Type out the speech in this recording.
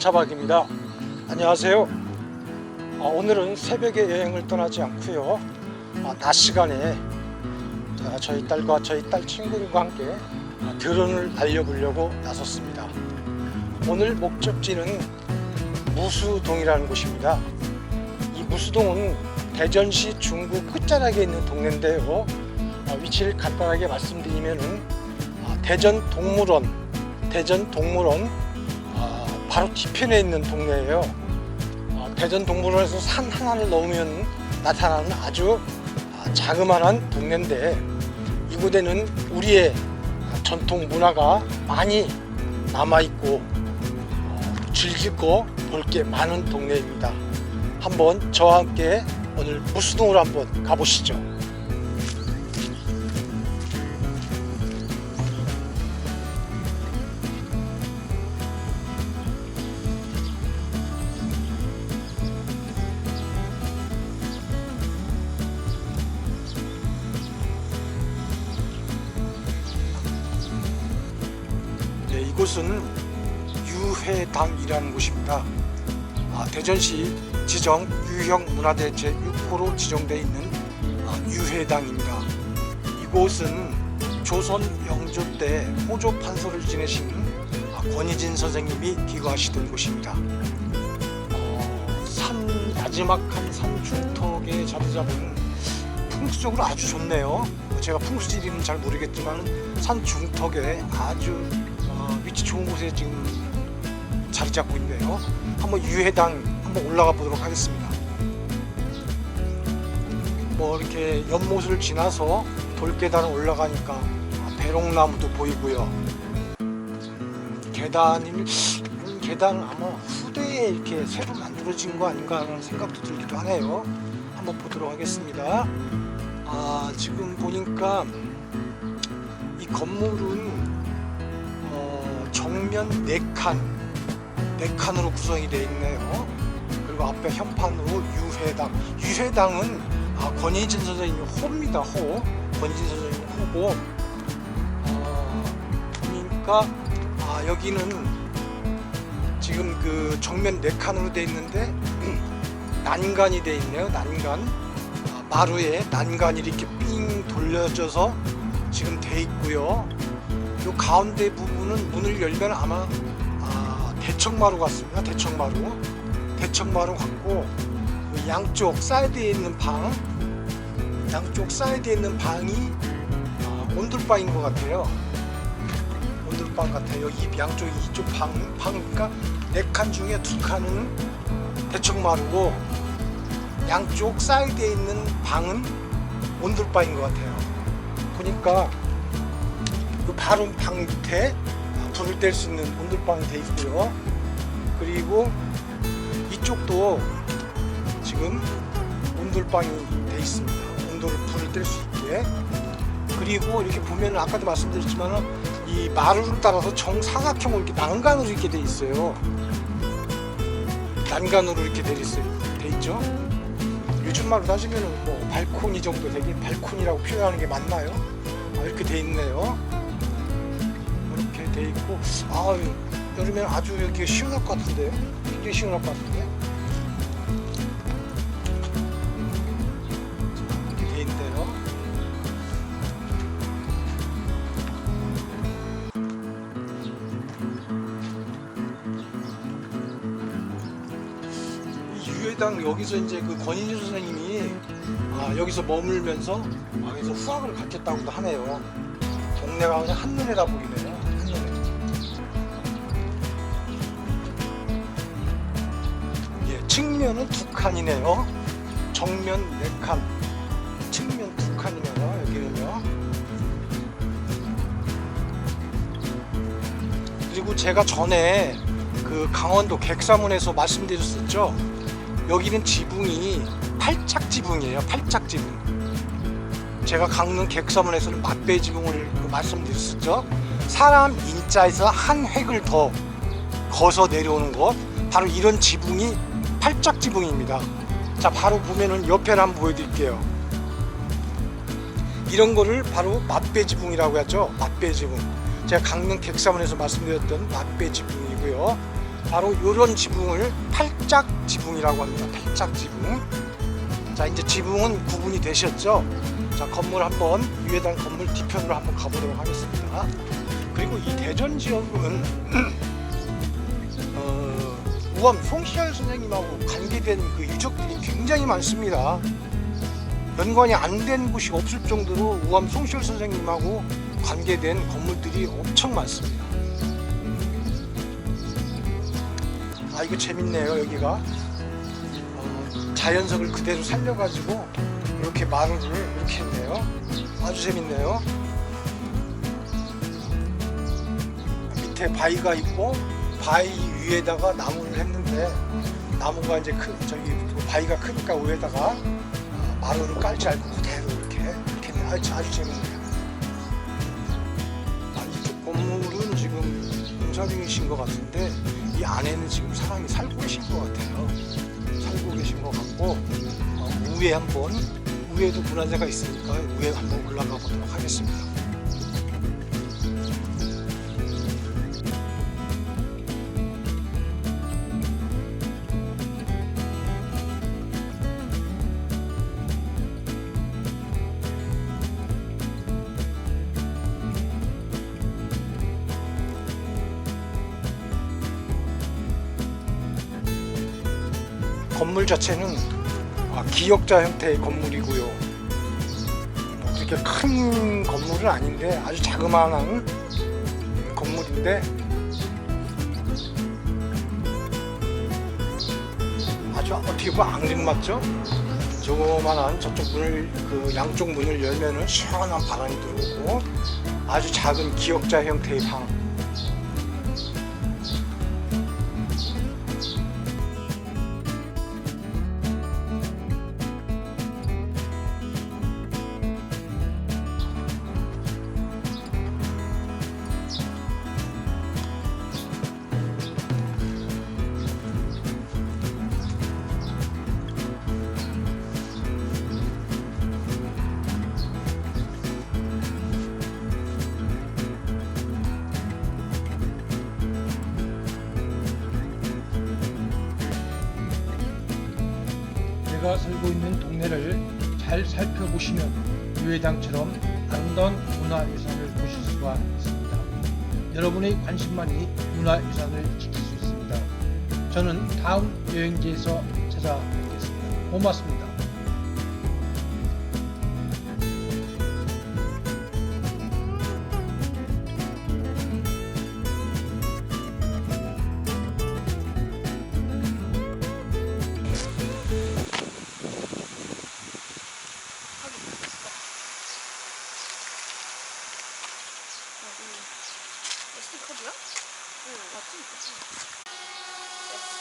차박입니다. 안녕하세요. 아, 오늘은 새벽에 여행을 떠나지 않고요. 아, 낮 시간에 자, 저희 딸과 저희 딸 친구들과 함께 아, 드론을 날려보려고 나섰습니다. 오늘 목적지는 무수동이라는 곳입니다. 이 무수동은 대전시 중구 끝자락에 있는 동네인데요. 아, 위치를 간단하게 말씀드리면은 아, 대전 동물원, 대전 동물원 아, 바로 뒤편에 있는 동네예요. 아, 대전 동물원에서 산 하나를 넘으면 나타나는 아주 아, 자그마한 동네인데 이곳에는 우리의 전통 문화가 많이 남아 있고 어, 즐길 거 볼 게 많은 동네입니다. 한번 저와 함께 오늘 무수동으로 한번 가보시죠. 이곳은 유해당이라는 곳입니다. 아, 대전시 지정 유형 문화재 제6호로 지정되어 있는 아, 유해당입니다. 이곳은 조선 영조 때 호조 판서를 지내신 아, 권희진 선생님이 기거하시던 곳입니다. 어, 산 나지막한 산 중턱에 자리 잡은 풍수적으로 아주 좋네요. 제가 풍수지리는 잘 모르겠지만 산 중턱에 아주 어, 위치 좋은 곳에 지금 자리 잡고 있네요. 한번 유해당 한번 올라가 보도록 하겠습니다. 뭐 이렇게 연못을 지나서 돌계단을 올라가니까 아, 배롱나무도 보이고요. 계단이 이 계단은 아마 후대에 이렇게 새로 만들어진 거 아닌가 하는 생각도 들기도 하네요. 한번 보도록 하겠습니다. 아 지금 보니까 이 건물은 어, 정면 4칸 4칸으로 구성이 되어 있네요. 그리고 앞에 현판으로 유해당. 유해당은 아, 권희진 선생님 호입니다. 호. 권희진 선생님 호고. 어, 보니까 아, 여기는 지금 그 정면 4칸으로 되어 있는데 난간이 되어 있네요. 난간. 아, 마루에 난간이 이렇게 삥 돌려져서 지금 돼 있고요. 요 가운데 부분은 문을 열면 아마 아, 대청마루 같습니다. 대청마루. 대청마루 같고 그 양쪽 사이드에 있는 방, 양쪽 사이드에 있는 방이 아, 온돌방인 것 같아요. 온돌방 같아요. 이 양쪽 이쪽 방, 방이니까 네 칸 중에 두 칸은 대청마루고 양쪽 사이드에 있는 방은 온돌방인 것 같아요. 보니까 그 바로 방 밑에 불을 뗄 수 있는 온돌방이 돼 있고요. 그리고 이쪽도 지금 온돌방이 돼 있습니다. 온돌 불을 뗄 수 있게. 그리고 이렇게 보면 아까도 말씀드렸지만 이 마루를 따라서 정사각형으로 이렇게 난간으로 이렇게 돼 있어요. 난간으로 이렇게 돼 있어요. 돼 있죠. 요즘 말로 따지면 뭐 발코니 정도 되게 발코니라고 표현하는 게 맞나요? 아, 이렇게 돼 있네요. 돼 있고 아 여름에는 아주 이렇게 시원할 것 같은데요. 굉장히 시원할 것 같은데. 이렇게 돼 있네요. 이 유해당 여기서 이제 그 권인주 선생님이 아, 여기서 머물면서 아, 여기서 후학을 가르쳤다고도 하네요. 동네가 그냥 한눈에 다 보이네요. 측면은 두 칸이네요. 정면 네 칸, 측면 두 칸이네요. 여기는요. 그리고 제가 전에 그 강원도 객사문에서 말씀드렸었죠. 여기는 지붕이 팔짝 지붕이에요. 팔짝 지붕. 제가 강릉 객사문에서는 맛배 지붕을 그 말씀드렸었죠. 사람 인자에서 한 획을 더 거서 내려오는 것 바로 이런 지붕이 팔짝 지붕입니다. 자 바로 보면은 옆에를 한번 보여드릴게요. 이런 거를 바로 맛배 지붕이라고 하죠. 맛배 지붕. 제가 강릉 객사문에서 말씀드렸던 맛배 지붕이고요. 바로 이런 지붕을 팔짝 지붕이라고 합니다. 팔짝 지붕. 자 이제 지붕은 구분이 되셨죠? 자 건물 한번 위에 단 건물 뒤편으로 한번 가보도록 하겠습니다. 그리고 이 대전 지역은 어, 우암 송시열 선생님하고 관계된 그 유적들이 굉장히 많습니다. 연관이 안 된 곳이 없을 정도로 우암 송시열 선생님하고 관계된 건물들이 엄청 많습니다. 아 이거 재밌네요 여기가 어, 자연석을 그대로 살려가지고 이렇게 마루를 이렇게 했네요. 아주 재밌네요. 밑에 바위가 있고 바위 위에다가 나무를 했는데 나무가 이제 크, 저기 그 바위가 크니까 위에다가 어, 마루를 깔지 않고 그대로 이렇게 이렇게. 아주, 아주 재밌네요. 아, 이쪽 건물은 지금 공사 중이신 것 같은데 이 안에는 지금 사람이 살고 계신 것 같아요. 살고 계신 것 같고 어, 위에 한번 위에도 문화재가 있으니까 위에 한번 올라가 보도록 하겠습니다. 건물 자체는 아, 기역자 형태의 건물이고요. 뭐 그렇게 큰 건물은 아닌데 아주 자그마한 건물인데 아주 어떻게 보면 앙증 맞죠? 조그만한 저쪽 문을 그 양쪽 문을 열면은 시원한 바람이 들어오고 아주 작은 기역자 형태의 방 제가 살고 있는 동네를 잘 살펴보시면 유해당처럼 아름다운 문화유산을 보실 수가 있습니다. 여러분의 관심만이 문화유산을 지킬 수 있습니다. 저는 다음 여행지에서 찾아뵙겠습니다. 고맙습니다. 어, 스티커드야? 응. 아, 맞지? 맞지?